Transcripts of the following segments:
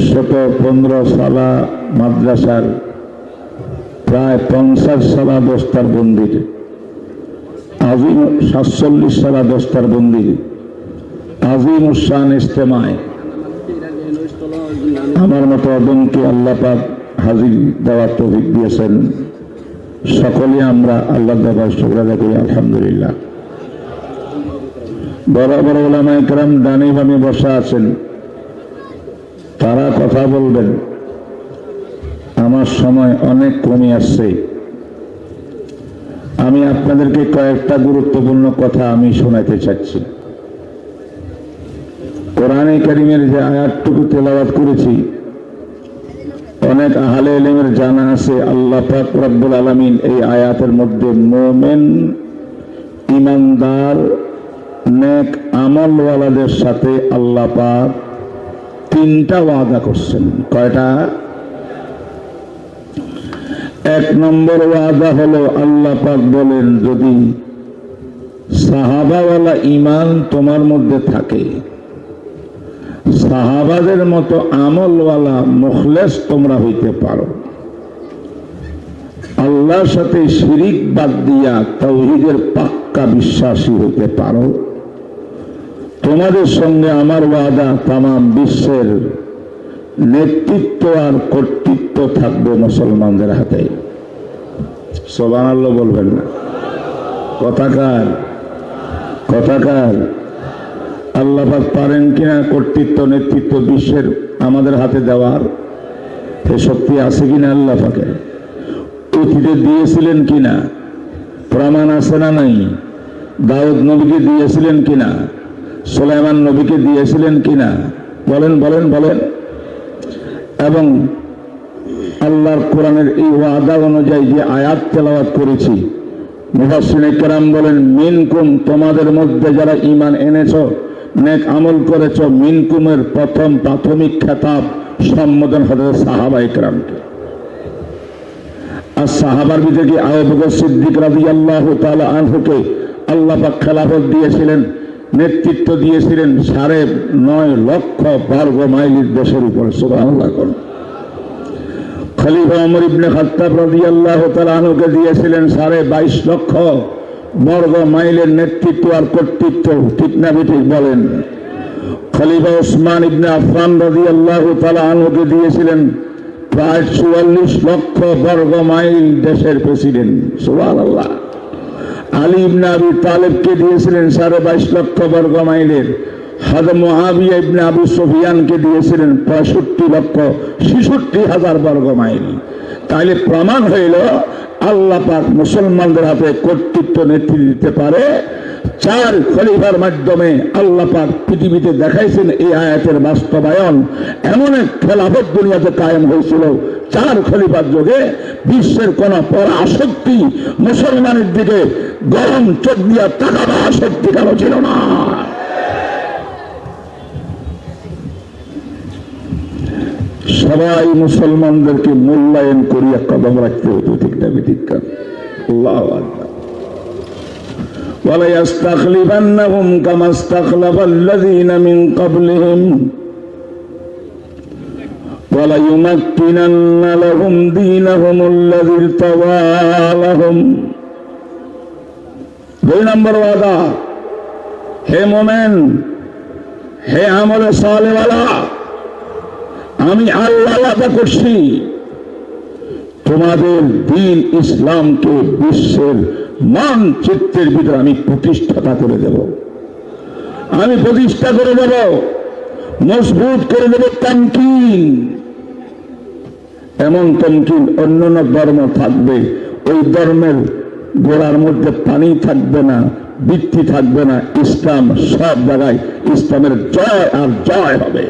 শত পনেরো সালা মাদ্রাসার প্রায় পঞ্চাশ সালা দস্তার বন্দির আজিম সাতচল্লিশ সালা দস্তার বন্দির আজিম উসান ইস্তেমায় আমার মতো অদমকে আল্লাপাক হাজির দেওয়ার তৌফিক দিয়েছেন। সকলে আমরা আল্লাহ দেবার শুক্রাদা করি, আলহামদুলিল্লাহ। বড় বড় ওলামা একরাম ডানি বামে বসা আছেন। তারা কথা বলবেন। আমার সময় অনেক কমে আসছে। আমি আপনাদেরকে কয়েকটা গুরুত্বপূর্ণ কথা আমি শোনাতে চাচ্ছি। কোরআনে কারিমের যে আয়াতটুকু তেলাওয়াত করেছি, অনেক আহলে এলেমের জানা আছে, আল্লাহ রব্বুল আলমিন এই আয়াতের মধ্যে মোমেন ইমানদার নেক আমলওয়ালাদের সাথে আল্লাহ পাক তিনটা ওয়াদা করছেন। কয়টা? এক নম্বর ওয়াদা হলো, আল্লাহ পাক বলেন, যদি সাহাবাওয়ালা ইমান তোমার মধ্যে থাকে, সাহাবাদের মতো আমলওয়ালা মুখলেস তোমরা হইতে পারো। আল্লাহর সাথে শিরিক বাদ দিয়া তৌহিদের পাক্কা বিশ্বাসী হইতে পারো। তোমাদের সঙ্গে আমার ওয়াদা তাম বিশ্বের নেতৃত্ব আর কর্তৃত্ব থাকবে মুসলমানদের হাতে। সোবান আল্লাহ বলবেন না। কথাকার কথাকার আল্লাপাক পারেন কিনা কর্তৃত্ব, নেতৃত্ব বিশ্বের আমাদের হাতে দেওয়ার? সে শক্তি আছে কিনা আল্লাহ পাকে? অতীতে দিয়েছিলেন কিনা? প্রমাণ আছে না নাই? দাউদ নবীকে দিয়েছিলেন কিনা? সোলাইমান নবীকে দিয়েছিলেন কিনা? বলেন বলেন বলেন। এবং আল্লাহর কোরআনের এই ওয়াদা অনুযায়ী যে আয়াত তেলাওয়াত করেছি মুহাসিন কেরাম বলেন, মিনকুম, তোমাদের মধ্যে যারা ইমান এনেছ, নেক আমল করেছ, মিনকুমের প্রথম প্রাথমিক খেতাব সম্বোধন হতে সাহাবা ইকরামকে আর সাহাবার ভিতরে কি আবু বকর সিদ্দিক রাজি আল্লাহ তাআলা আনহুকে আল্লাহ খেলাফত দিয়েছিলেন? নেতৃত্ব দিয়েছিলেন সাড়ে নয় লক্ষ বর্গ মাইলের দেশের উপর, সুবহানাল্লাহ করুন খলিফা অমর ইবনে খাত্তাব রাদিয়াল্লাহু তাআলা আনহুকে দিয়েছিলেন সাড়ে বাইশ লক্ষ বর্গ মাইলের নেতৃত্ব আর কর্তৃত্ব, ঠিক না ঠিক বলেন। খলিফা ওসমান ইবনে আফফান রাদিয়াল্লাহু তাআলা আনহুকে দিয়েছিলেন প্রায় চুয়াল্লিশ লক্ষ বর্গ মাইল দেশের প্রেসিডেন্ট, সুবহানাল্লাহ। আলী ইবনে আবি তালেবকে দিয়েছিলেন সাড়ে বাইশ লক্ষ বর্গ মাইলের। হাজর মহাবিয়া ইবনে আবু সুফিয়ানকে দিয়েছিলেন পঁয়ষট্টি লক্ষ ছেষট্টি হাজার বর্গ মাইল। তাহলে প্রমাণ হইল, আল্লাহ পাক মুসলমানদের হাতে কর্তৃত্ব নেতৃত্ব দিতে পারে। চার খলিফার মাধ্যমে আল্লাহ পাক পৃথিবীতে দেখাইছেন এই আয়াতের বাস্তবায়ন। এমন এক খেলাফত দুনিয়াতে কায়েম হয়েছিল চার খলিফার যোগে বিশ্বের কোন পর আসক্তি মুসলমানের দিকে গরম চোখ দিয়া তাকাবা আসক্তি কেন ছিল না সবাই মুসলমানদেরকে মূল্যায়ন করিয়া কদম রাখতে হতো ঠিক না বিধিকা আল্লাহ আকবার وليستخلفنهم كما استخلف الذين من قبلهم وليمكنن لهم دينهم الذي ارتضى لهم দুই নম্বর ওয়াদা হে মোমেন হে আমলে সালেওয়ালা আমি আল্লাহ ওয়াদা করছি তোমাদের দিন ইসলামকে বিশ্বের মানচিত্রের ভিতরে আমি প্রতিষ্ঠাতা করে দেব আমি প্রতিষ্ঠা করে দেব মজবুত করে দেব তামকিন এমন তমকিন অন্যান্য ধর্ম থাকবে, ওই ধর্মের গোড়ার মধ্যে পানি থাকবে না বৃত্তি থাকবে না, ইসলাম সব জায়গায় ইসলামের জয় আর জয় হবে।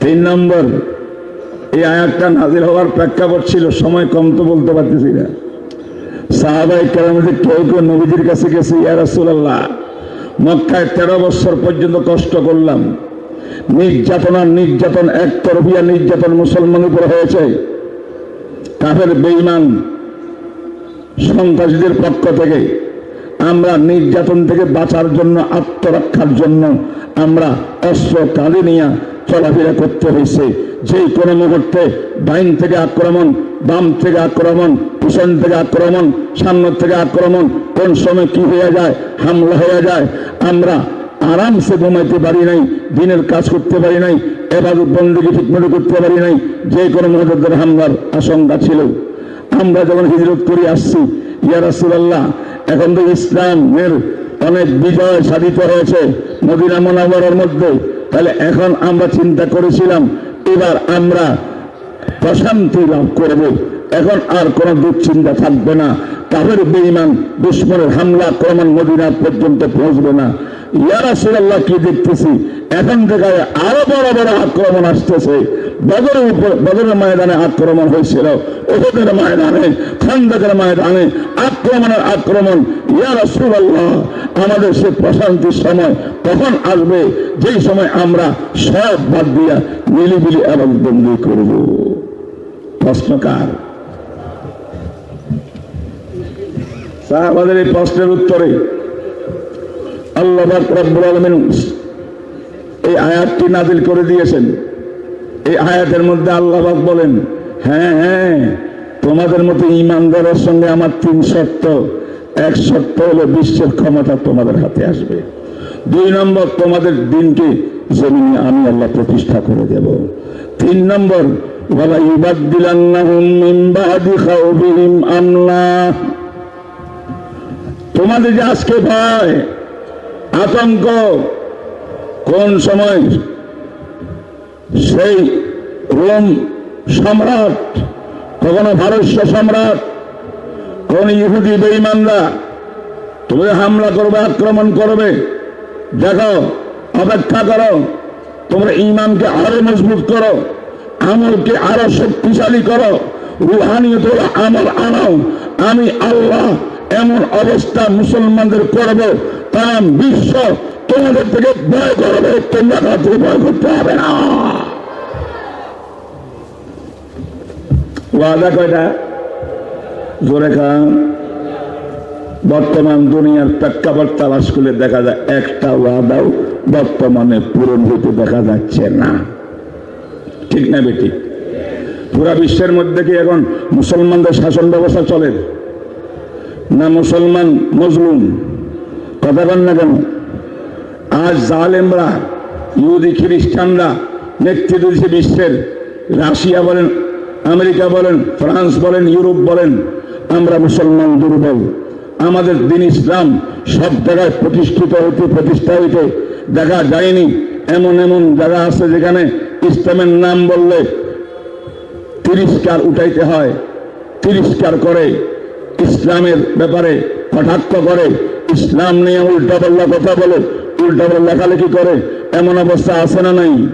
তিন নম্বর, এই আয়াতটা নাজির হওয়ার প্রেক্ষাপট ছিল, সময় কম তো বলতে পারতেছি না। সাহাবাই কেরামদের কেউ কেউ নবীজির কাছে গেছে, ইয়া রাসূলুল্লাহ, মক্কায় তেরো বছর পর্যন্ত কষ্ট করলাম নির্যাতন আর নির্যাতন, এক তরফিয়া নির্যাতন মুসলমান উপর হয়েছে। কাফের, বেঈমান, সন্ত্রাসীদের পক্ষ থেকে আমরা নির্যাতন থেকে বাঁচার জন্য, আত্মরক্ষার জন্য আমরা অস্ত্র কাঁধে নিয়ে চলাফেরা করতে হয়েছে। যে কোনো মুহূর্তে ডাইন থেকে আক্রমণ, বাম থেকে আক্রমণ, পিছন থেকে আক্রমণ, সামনে থেকে আক্রমণ, কোন সময় কি হয়ে যায়, হামলা হয়ে যায়, আমরা আরামসে ঘুমাইতে পারি নাই, দিনের কাজ করতে পারি নাই এবার বন্দীকে ঠিকমতো করতে পারি নাই, যে কোনো মুহূর্তের হামলার আশঙ্কা ছিল। আমরা যখন হিজরত করে আসছি, ইয়া রাসূলুল্লাহ, এখন তো ইসলামের অনেক বিজয় সাধিত হয়েছে মদিনা মোনাবরের মধ্যে। তাহলে এখন আমরা চিন্তা করেছিলাম, এবার আমরা প্রশান্তি লাভ করব। এখন আর কোনো দুশ্চিন্তা থাকবে না। কাফের বেঈমান, দুশ্মনের হামলা আক্রমণ মদিনা পর্যন্ত পৌঁছবে না। ইয়ারা সুরাল্লাহ কি দেখতেছি? এখন থেকে আরও বড় বড় আক্রমণ আসতেছে। বদরের উপর বদরের ময়দানে আক্রমণ হয়েছিল। ওদের ময়দানে, খন্দকের ময়দানে আক্রমণের আক্রমণ। ইয়ারা সুরাল্লাহ আমাদের সে প্রশান্তির সময় কখন আসবে? যেই সময় আমরা সব বাদ দিয়া মিলিবিলি এবং বন্দি করব। প্রশ্নকার সাহাবাদের এই প্রশ্নের উত্তরে আল্লাহ রব্বুল আলমিন এই আয়াতটি নাজিল করে দিয়েছেন। এই আয়াতের মধ্যে আল্লাহ বলেন হ্যাঁ হ্যাঁ তোমাদের মতো ইমানদারের সঙ্গে আমার তিন শর্ত। এক শর্ত হলো বিশ্বের ক্ষমতা তোমাদের হাতে আসবে। দুই নম্বর, তোমাদের দিনকে জমিনে আমি আল্লাহ প্রতিষ্ঠা করে দেব। তিন নম্বর বলা ইবাদিলান্নাহুম মিন বাদি খাউফিহিম আমনা তোমাদের যে আজকে ভয় আতঙ্ক কোন সময়? সেই রোম সম্রাট, কখনো ভারস্য সম্রাট, কোন ইহুদি বেঈমানরা তোমাদের হামলা করবে, আক্রমণ করবে? দেখো, অপেক্ষা করো, তোমরা ইমানকে আরও মজবুত করো, আমলকে আরও শক্তিশালী করো রুহানিয়ত আমল আনাও। আমি আল্লাহ এমন অবস্থা মুসলমানদের করব তাম বিশ্ব, তোমাদের থেকে ভয় করবে, তোমরা কাউকে ভয় করতে হবে না। ওয়াদা কয়টা? জোরে খান। বর্তমান দুনিয়ার প্রেক্ষাপট তালাশ করলে দেখা যায় একটা ওয়াদাও বর্তমানে পূরণ হইতে দেখা যাচ্ছে না। ঠিক না বেটি? পুরা বিশ্বের মধ্যে কি এখন মুসলমানদের শাসন ব্যবস্থা চলে? না মুসলমান মজলুম? বল না কেন? আজ জালেমরা, ইহুদি, খ্রিস্টানরা, নেতৃত্ব দিচ্ছে বিশ্বের। রাশিয়া বলেন, আমেরিকা বলেন, ফ্রান্স বলেন, ইউরোপ বলেন, আমরা মুসলমান দুর্বল। আমাদের দিন ইসলাম সব জায়গায় প্রতিষ্ঠিত হইতে, প্রতিষ্ঠা হইতে দেখা যায়নি। এমন এমন জায়গা আছে যেখানে ইসলামের নাম বললে তিরস্কার উঠাইতে হয় তিরস্কার করে, ইসলামের ব্যাপারে কটাক্ষ করে ইসলাম নিয়ে উল্টা পাল্লা কথা বলে। উল্টা পাল্লা লেখালেখি করে। এমন অবস্থা আছে না নাই?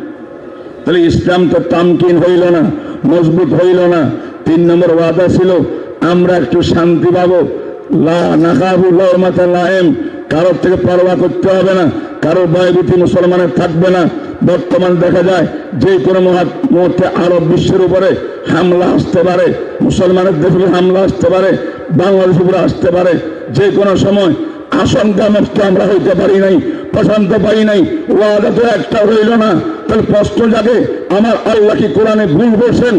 তাহলে ইসলাম তো তামকিন হইল না, মজবুত হইল না। তিন নম্বর ওয়াদা ছিল, আমরা একটু শান্তি পাবো। কারোর থেকে পরোয়া করতে হবে না, কারোর ভয়ভীতি মুসলমানের থাকবে না। বর্তমান দেখা যায়, যে কোনো মহা- মুহূর্তে আরব বিশ্বের উপরে হামলা আসতে পারে। মুসলমানের দেশে হামলা আসতে পারে বাংলাদেশ উপরে আসতে পারে। যে কোনো সময় আমরা হইতে পারি নাই নাই, ওয়াদা তো একটা হইল না। তাহলে প্রশ্ন আমার আল্লাহ কি কোরআনে ভুল বলছেন?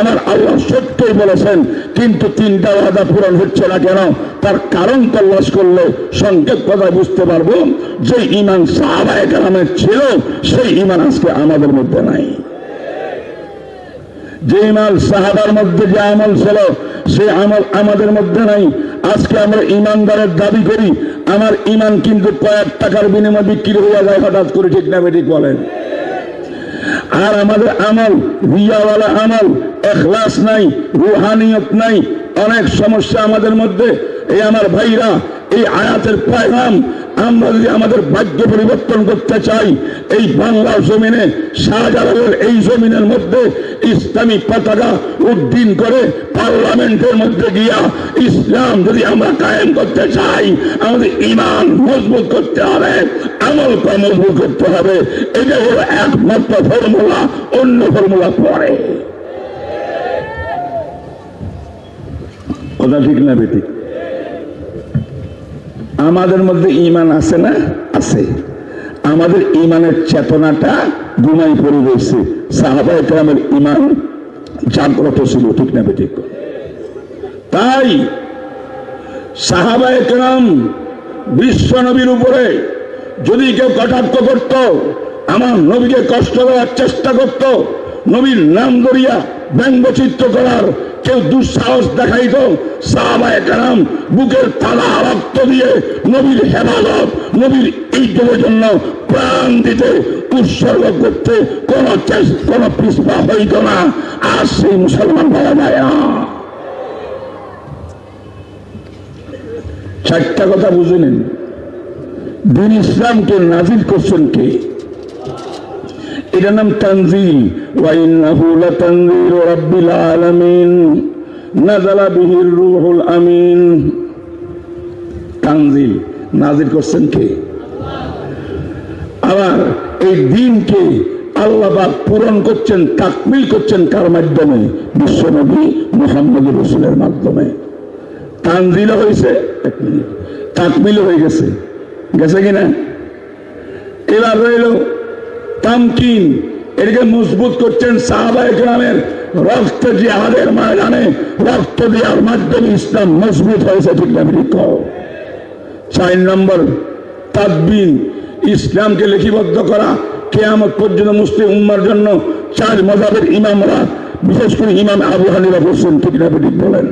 আমার আল্লাহ সত্যই বলেছেন, কিন্তু তিনটা ওয়াদা পূরণ হচ্ছে না কেন? তার কারণ তল্লাশ করলে সংক্ষেপ কথা বুঝতে পারব? যে ইমান সাহাবায়ে ছিল, সেই ইমান আজকে আমাদের মধ্যে নাই। যে ইমাল সাহাবার মধ্যে যে আমল ছিল সে আমল আমাদের মধ্যে নাই। আজকে আমরা ইমানদারের দাবি করি, আমার ইমান কিন্তু কয়েক টাকার বিনিময়ে বিক্রি হয়ে যায়, হঠাৎ করে ঠিক না বেঠিক বলেন। আর আমাদের আমল, রিয়াওয়ালা আমল, এখলাস নাই, রুহানিয়ত নাই, অনেক সমস্যা আমাদের মধ্যে। এই আমার ভাইরা, এই আয়াতের পয়গাম আমরা যদি আমাদের ভাগ্য পরিবর্তন করতে চাই, এই বাংলা জমিনে শাহজালালের এই জমিনের মধ্যে ইসলামী পতাকা উড্ডীন করে পার্লামেন্টের মধ্যে গিয়া ইসলাম যদি আমরা কায়েম করতে চাই, আমাদের ইমান মজবুত করতে হবে আমলকে মজবুত করতে হবে। এটা হলো একমাত্র ফর্মুলা, অন্য ফর্মুলা পরে। কথা ঠিক না বেটি আমাদের মধ্যে ইমান আছে না? আছে। আমাদের ইমানের চেতনাটা ঘুমাই পড়ে রয়েছে। সাহাবা একরামের ইমান জাগ্রত ছিল, ঠিক না বেটি তাই সাহাবা একরাম বিশ্ব নবীর উপরে যদি কেউ কটাক্ষ করত, আমার নবীকে কষ্ট দেওয়ার চেষ্টা করত, নবীর নাম ধরিয়া ব্যঙ্গচিত্র করার কেউ দুঃসাহস দেখাইত সাহাবা একরাম বুকের তালা রক্ত দিয়ে নবীর হেফাজত, নবীর ইজ্জতের জন্য প্রাণ দিতে উৎসর্গ করতে কোন কোন পিসপা হইত না। আর সেই মুসলমান পাওয়া যায় না চারটা কথা বুঝে নিন। দিন ইসলামকে নাজিল করছেন কে? এটার নাম তানজিল। বিহির আমিন। তানজিল। নাজিল করছেন কে? আবার এই দিনকে পূরণ করছেন তাকমিল করছেন কার মাধ্যমে? বিশ্বনবী মোহাম্মদ রসুলের মাধ্যমে। তানজিল হয়েছে? তাকমিল হয়ে গেছে। গেছে কিনা এবার রইল তামকিন এটাকে মজবুত করছেন সাহাবা গ্রামের রক্ত জিহাদের ময়দানে, রক্ত দেওয়ার মাধ্যমে ইসলাম মজবুত হয়েছে, ঠিক না চার নম্বর তাদবিন ইসলামকে লিখিবদ্ধ করা কেয়ামত পর্যন্ত মুসলিম উম্মার জন্য চার মজাবের ইমামরা বিশেষ করে ইমাম আবু হানিরা বলছেন, ঠিক না বলেন।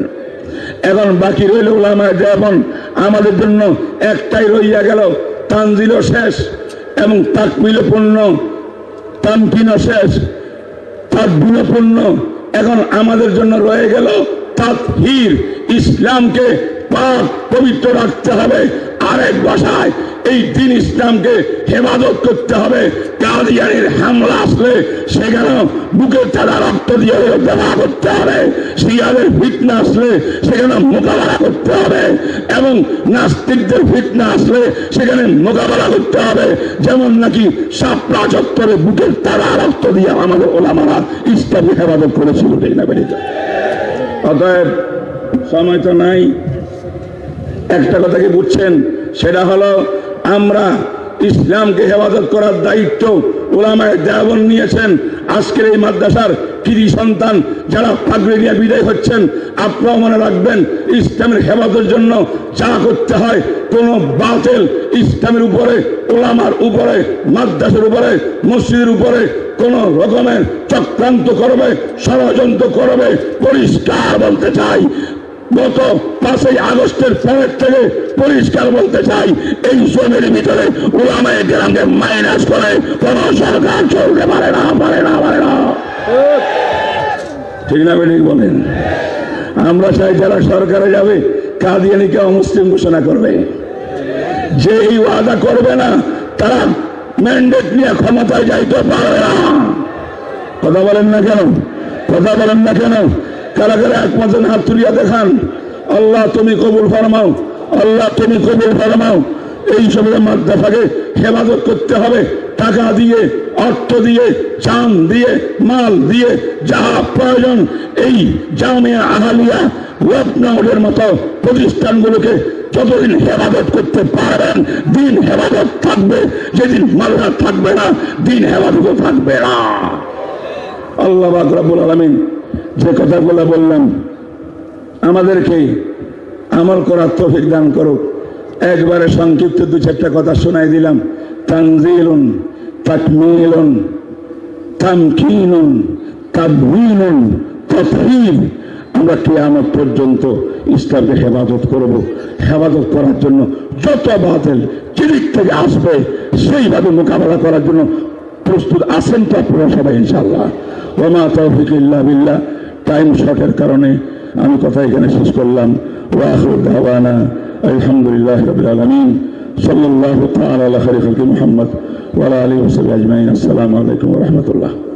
এখন বাকি রইল ওলামা যেমন আমাদের জন্য একটাই রইয়া গেল তানজিল শেষ এবং তাকমিল পূর্ণ। তামকিন শেষ? তাকবিল পূর্ণ এখন আমাদের জন্য রয়ে গেল তাৎহির ইসলামকে পাক পবিত্র রাখতে হবে আরেক ভাষায়। এই দিন ইসলামকে হেফাজত করতে হবে। কাদিয়ানির হামলা আসলে সেখানে বুকের তারা রক্ত দিয়ে দেখা করতে হবে। শিয়াদের ফিটনা আসলে সেখানে মোকাবেলা করতে হবে এবং নাস্তিকদের ফিটনা আসলে সেখানে মোকাবেলা করতে হবে। যেমন নাকি সাপড়া চত্বরে বুকের তারা রক্ত দিয়ে আমাদের ওলামারা ইসলামকে হেফাজত করেছিল না বেরিয়ে অতএব সময় তো নাই। একটা কথা কি বুঝছেন? সেটা হলো আমরা ইসলামকে হেফাজত করার দায়িত্ব ওলামায় দেবন নিয়েছেন। আজকের এই মাদ্রাসার কৃতি সন্তান যারা পাগড়ি নিয়ে বিদায় হচ্ছেন, আপনারাও মনে রাখবেন, ইসলামের হেফাজতের জন্য যা করতে হয়, কোন বাতিল ইসলামের উপরে, ওলামার উপরে, মাদ্রাসার উপরে, মসজিদের উপরে কোন রকমের চক্রান্ত করবে, ষড়যন্ত্র করবে, পরিষ্কার বলতে চাই। গত পাঁচই আগস্টের পরের থেকে পরিষ্কার বলতে চাই, এই জমির ভিতরে ওলামায় গ্রামকে মাইনাস করে কোন সরকার চলতে পারে না পারে না পারে না। ঠিক না বেঠিক বলেন? আমরা চাই যারা সরকারে যাবে, কাদিয়ানিকে অমুসলিম ঘোষণা করবে। যে এই ওয়াদা করবে না, তারা ম্যান্ডেট নিয়ে ক্ষমতায় যাইতে পারবে না। কথা বলেন না কেন? কথা বলেন না কেন? কারা কারা একমাত্র হাত তুলিয়া দেখান, আল্লাহ তুমি কবুল ফরমাও, আল্লাহ তুমি কবুল ফরমাও। এই সবের মাদ্রাসাকে হেফাজত করতে হবে, টাকা দিয়ে, অর্থ দিয়ে, চান দিয়ে, মাল দিয়ে, যা প্রয়োজন, এই জামিয়া আহালিয়া লখনৌরের মতো প্রতিষ্ঠানগুলোকে যতদিন হেফাজত করতে পারবেন, দিন হেফাজত থাকবে, যেদিন মালদা থাকবে না, দিন হেফাজত থাকবে না। আল্লাহ বাকরাবুল আলমিন যে কথাগুলো বললাম, আমাদেরকে আমল করার তফিক দান করুক। একবারে সংক্ষিপ্ত দু চারটা কথা শোনাই দিলাম। তানজিলুন, তাকমিলুন, তামকিনুন তাবহিনুন তথহিব আমরা পর্যন্ত ইসলামকে হেফাজত করব। হেফাজত করার জন্য যত বাতিল চিরিক থেকে আসবে, সেইভাবে মোকাবেলা করার জন্য প্রস্তুত আছেন তো আপনারা সবাই ইনশাল্লাহ ওমা তৌফিক ইল্লা বিল্লাহ। টাইম শর্টের কারণে আমি কথা এখানে শেষ করলাম। ওয়াহুর দাওয়ানা, আলহামদুলিল্লাহ রবিল আলমিন সাল্লাহ তাল আল্লাহ খলিফুল মোহাম্মদ ওয়ালা আলী ওসল আজমাইন। আসসালামু আলাইকুম রহমতুল্লাহ।